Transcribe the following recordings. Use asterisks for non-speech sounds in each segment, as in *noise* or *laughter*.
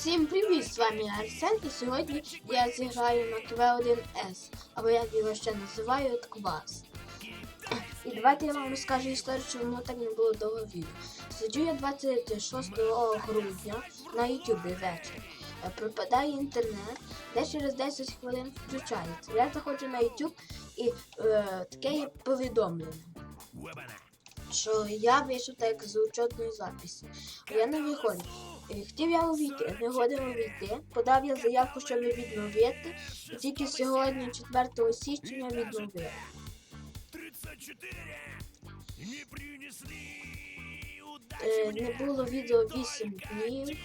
Всім привіт! З вами Арсен і сьогодні я зіграю на КВ1С, або як його ще називають Квас. І давайте я вам розкажу історію, воно так не було довго відео. Сиджу я 26 грудня на Ютубі вечір. Е, Пропадає інтернет, де через 10 хвилин включається. Я заходжу на YouTube і е, таке є повідомлення. Що я вийшов так з учетної записі. Я не виходжу. Хотів я увійти, не годив увійти. Подав я заявку, щоб відновити. І тільки сьогодні, 4 січня, відновив. не Е, не було відео 8 днів.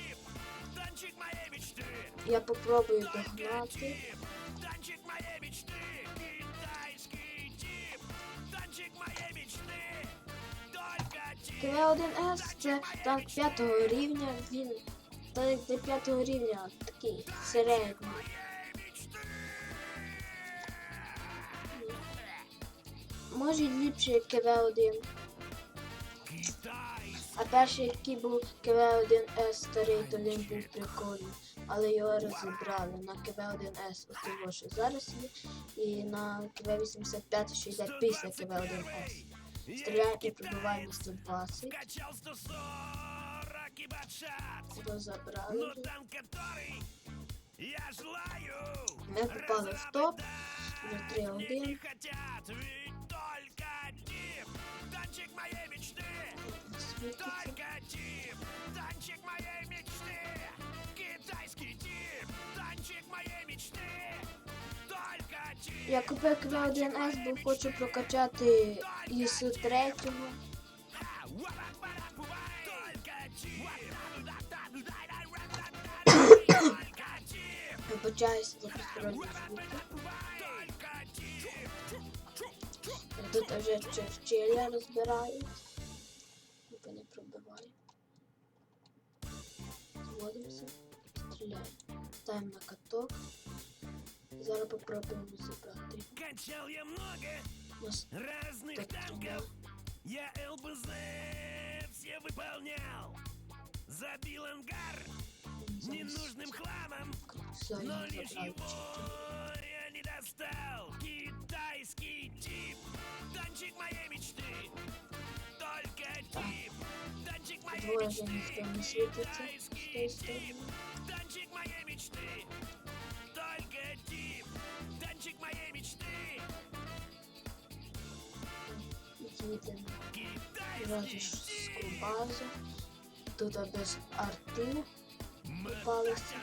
Я попробую догнати. КВ1С це танк 5 рівня, він танк для 5 рівня такий середній. Може ліпше КВ1. А перший, який був КВ1С старий, то він був прикольний. Але його розібрали на КВ1С от що зараз є, і на КВ85, що йде після КВ1С. Стріляємо і пробиваємо 120. Качал 140 и батшат, Його забрали. но вже. танк который я желаю. Ми попали в топ. Вже 3-1. Не хотят, ведь только тип, танчик моей мечты. Світиться. Только тип, Я купив КВ1С, бо хочу прокачати із третього. *coughs* Вибачаюся за посторонні звуки. Тут вже черчилля розбирають. Ніби не пробиває. Зводимося, стріляємо. Ставимо на каток. Зараз попробуємо забрати. Качал я много Нас разных так танков. тримає. Я ЛБЗ все выполнял. Забил ангар ненужным хламом. Все, Но я лишь забрав его чотири. я не достал. Китайский тип, танчик моей мечты. Только тип, танчик моей Двоє вже ніхто мечты. не світиться з тієї сторони. Танчик моей мечты. відділі. Вражеську базу. Тут без арти попалися.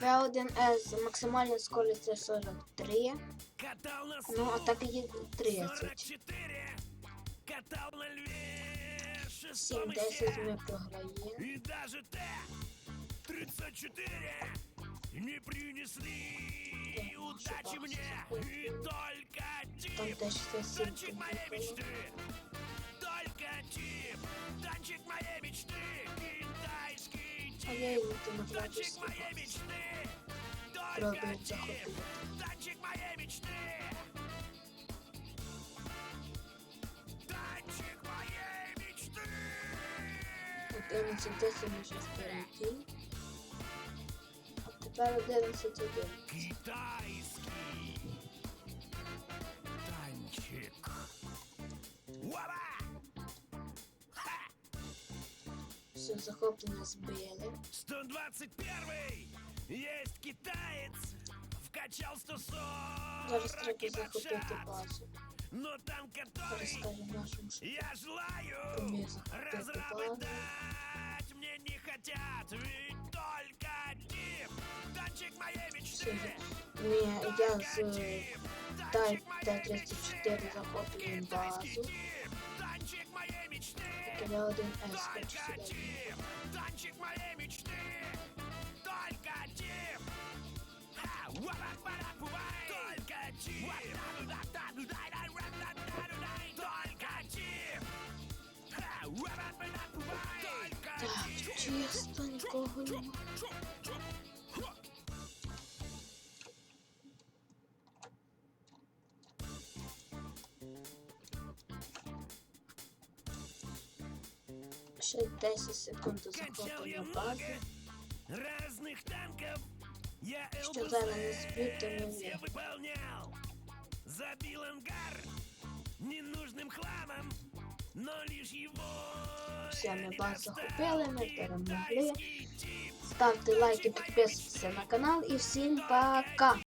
П1С за максимальна скорість 43. Ну, а так є 30. Катал на льві. 7, 10 ми даже те 34 не принесли удачи мне. И только тип, танчик моей мечты. Только тип, танчик моей мечты. Китайский тип, танчик моей мечты. Только тип, танчик моей мечты. 1176 перейти. А тепер 11.11. Китайський танчик. Уава! Все захоплення збили. 121 Есть китаец! Вкачал 140 Даже строки заход базу. Но там, который нашим, я желаю разработать мне не хотят, ведь только один танчик моей мечты. Не, я с дай Т-34 заходим базу. Танчик моей мечты. Только я один С. Танчик моей мечты. Только чип! Только чип! Только Так, чисто нікого нема. Ще 10 секунд заходу на базу. Разных танков я Що зараз не зб'ють, то не все вірю. выполнял. Забил ангар ненужным хламом, но лишь его Все, ми базу захопили, ми перемогли. Ставте лайки, підписуйтесь на канал і всім пока!